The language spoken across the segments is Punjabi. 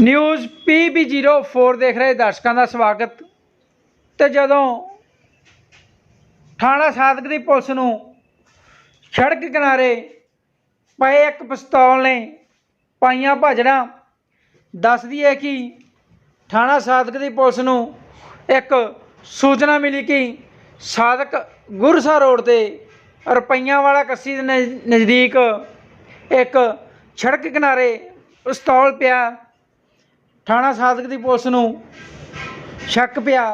ਨਿਊਜ਼ PB04 ਦੇਖ ਰਹੇ ਦਰਸ਼ਕਾਂ ਦਾ ਸਵਾਗਤ। ਤੇ ਜਦੋਂ ਥਾਣਾ ਸਾਦਕ ਦੀ ਪੁਲਿਸ ਨੂੰ ਸੜਕ ਕਿਨਾਰੇ ਪਏ ਇੱਕ ਪਿਸਤੌਲ ਨੇ ਪਾਈਆਂ ਭਾਜੜਾਂ ਦੱਸਦੀ ਹੈ ਕਿ ਥਾਣਾ ਸਾਦਕ ਦੀ ਪੁਲਿਸ ਨੂੰ ਇੱਕ ਸੂਚਨਾ ਮਿਲੀ ਕਿ ਸਾਦਕ ਗੁਰਸਾ ਰੋਡ ਤੇ ਰੁਪਈਆਂ ਵਾਲਾ ਕੱਸੀ ਦੇ ਨਜ਼- ਨਜ਼ਦੀਕ ਇੱਕ ਸੜਕ ਕਿਨਾਰੇ ਪਿਸਤੌਲ ਪਿਆ। ਥਾਣਾ ਸਾਦਕ ਦੀ ਪੁਲਿਸ ਨੂੰ ਸ਼ੱਕ ਪਿਆ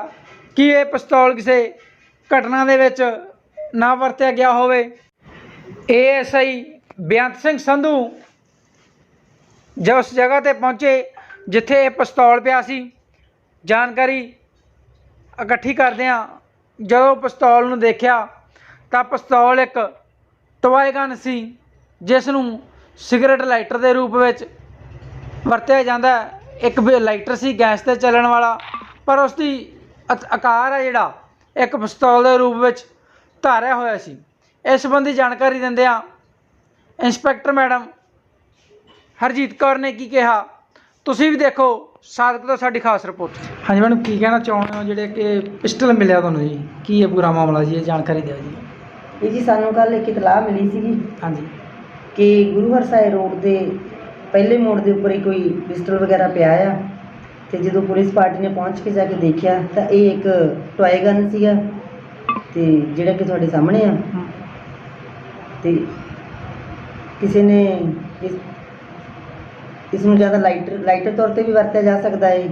ਕਿ ਇਹ ਪਿਸਤੌਲ ਕਿਸੇ ਘਟਨਾ ਦੇ ਵਿੱਚ ਨਾ ਵਰਤਿਆ ਗਿਆ ਹੋਵੇ ਏਐਸਆਈ ਬੇਅੰਤ ਸਿੰਘ ਸੰਧੂ ਜੋ ਉਸ ਜਗ੍ਹਾ ਤੇ ਪਹੁੰਚੇ ਜਿੱਥੇ ਇਹ ਪਿਸਤੌਲ ਪਿਆ ਸੀ, ਜਾਣਕਾਰੀ ਇਕੱਠੀ ਕਰਦਿਆਂ ਜਦੋਂ ਪਿਸਤੌਲ ਨੂੰ ਦੇਖਿਆ ਤਾਂ ਪਿਸਤੌਲ ਇੱਕ ਟੋਏ ਗਨ ਸੀ, ਜਿਸ ਨੂੰ ਸਿਗਰਟ ਲਾਈਟਰ ਦੇ ਰੂਪ ਵਿੱਚ ਵਰਤਿਆ ਜਾਂਦਾ ਹੈ। ਇੱਕ ਵੀ ਲਾਈਟਰ ਸੀ ਗੈਸ ਤੇ ਚੱਲਣ ਵਾਲਾ ਪਰ ਉਸ ਦੀ ਆਕਾਰ ਹੈ ਜਿਹੜਾ ਇੱਕ ਪਿਸਤੌਲ ਦੇ ਰੂਪ ਵਿੱਚ ਧਾਰਿਆ ਹੋਇਆ ਸੀ। ਇਸ ਸੰਬੰਧੀ ਜਾਣਕਾਰੀ ਦਿੰਦਿਆਂ ਇੰਸਪੈਕਟਰ ਮੈਡਮ ਹਰਜੀਤ ਕੌਰ ਨੇ ਕੀ ਕਿਹਾ ਤੁਸੀਂ ਵੀ ਦੇਖੋ ਸਾਦਕ ਤੋਂ ਸਾਡੀ ਖਾਸ ਰਿਪੋਰਟ। ਹਾਂਜੀ ਮੈਡਮ ਕੀ ਕਹਿਣਾ ਚਾਹੁੰਦੇ ਹੋ ਜਿਹੜੇ ਕਿ ਪਿਸਟਲ ਮਿਲਿਆ ਤੁਹਾਨੂੰ ਜੀ? ਕੀ ਹੈ ਪੂਰਾ ਮਾਮਲਾ ਜੀ ਇਹ ਜਾਣਕਾਰੀ ਦਿਓ ਜੀ। ਇਹ ਜੀ ਸਾਨੂੰ ਕੱਲ ਇੱਕ ਇਤਲਾਹ ਮਿਲੀ ਸੀਗੀ ਹਾਂਜੀ। ਕਿ ਗੁਰੂ ਹਰਸਾਏ ਰੋਡ ਦੇ ਪਹਿਲੇ ਮੋੜ ਦੇ ਉੱਪਰ ਹੀ ਕੋਈ ਪਿਸਟਲ ਵਗੈਰਾ ਪਿਆ ਆ ਤੇ ਜਦੋਂ ਪੁਲਿਸ ਪਾਰਟੀ ਨੇ ਪਹੁੰਚ ਕੇ ਜਾ ਕੇ ਦੇਖਿਆ ਤਾਂ ਇਹ ਇੱਕ ਟੋਏ ਗਨ ਸੀਗਾ ਤੇ ਜਿਹੜਾ ਕਿ ਤੁਹਾਡੇ ਸਾਹਮਣੇ ਆ। ਤੇ ਕਿਸੇ ਨੇ ਇਸ ਇਸ ਨੂੰ ਜ਼ਿਆਦਾ ਲਾਈਟਰ ਲਾਈਟਰ ਤੌਰ ਤੇ ਵੀ ਵਰਤਿਆ ਜਾ ਸਕਦਾ ਹੈ